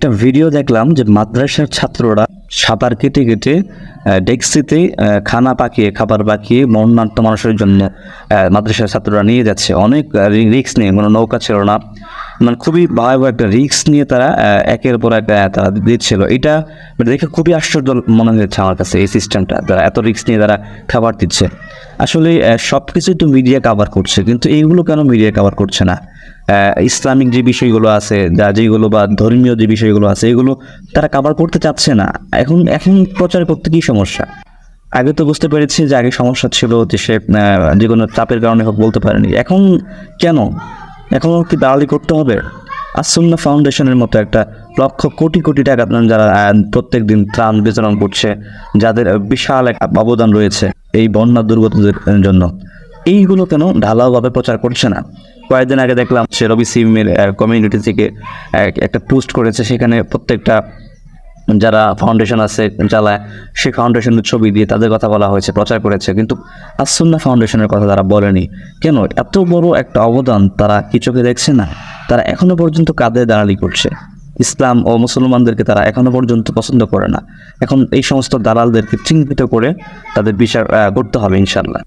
একটা ভিডিও দেখলাম যে মাদ্রাসার ছাত্ররা সাঁতার কেটে কেটে ডেক্সিতে খানা পাকিয়ে, খাবার পাকিয়ে মরণান্ত মানুষের জন্য মাদ্রাসার ছাত্ররা নিয়ে যাচ্ছে। অনেক রিক্স নিয়ে কোনো নৌকা ছিল না। মানে খুবই ভয়াবহ একটা রিক্স নিয়ে তারা একের পর এক আহ, তারা দিচ্ছিল। এটা মানে দেখে খুবই আশ্চর্য মনে হয়েছে আমার কাছে এই সিস্টেমটা তারা এত রিক্স নিয়ে তারা খাবার দিচ্ছে। আসলে সব কিছুই তো মিডিয়া কাভার করছে কিন্তু এইগুলো কেন মিডিয়া কাভার করছে না? ইসলামিক যে বিষয়গুলো আছে যা যেগুলো বা ধর্মীয় যে বিষয়গুলো আছে এগুলো তারা কাভার করতে চাচ্ছে না। এখন এখন প্রচার করতে কী সমস্যা? আগে তো বুঝতে পেরেছি যে আগে সমস্যা ছিল যে সে যে কোনো চাপের কারণে হোক বলতে পারেনি। এখন কেন? এখন কি দালালি করতে হবে? আসন্না ফাউন্ডেশনের মতো একটা লক্ষ কোটি কোটি টাকা যারা প্রত্যেক দিন ত্রাণ বিতরণ করছে, যাদের বিশাল এক অবদান রয়েছে এই বন্যা দুর্গতদের জন্য। এইগুলো কেন ঢালাওভাবে প্রচার করছে না? কয়েকদিন আগে দেখলাম সে রবি সিমের কমিউনিটি থেকে একটা পোস্ট করেছে, সেখানে প্রত্যেকটা যারা ফাউন্ডেশন আছে চালায় সেই ফাউন্ডেশনের ছবি দিয়ে তাদের কথা বলা হয়েছে, প্রচার করেছে, কিন্তু আসন্না ফাউন্ডেশনের কথা তারা বলেনি। কেন? এত বড় একটা অবদান তারা কি চোখে দেখছে না? তারা এখনও পর্যন্ত কাঁধে দাঁড়ালি করছে। ইসলাম ও মুসলমানদেরকে তারা এখনও পর্যন্ত পছন্দ করে না। এখন এই সমস্ত দালালদেরকে চিহ্নিত করে তাদের বিচার করতে হবে ইনশাল্লাহ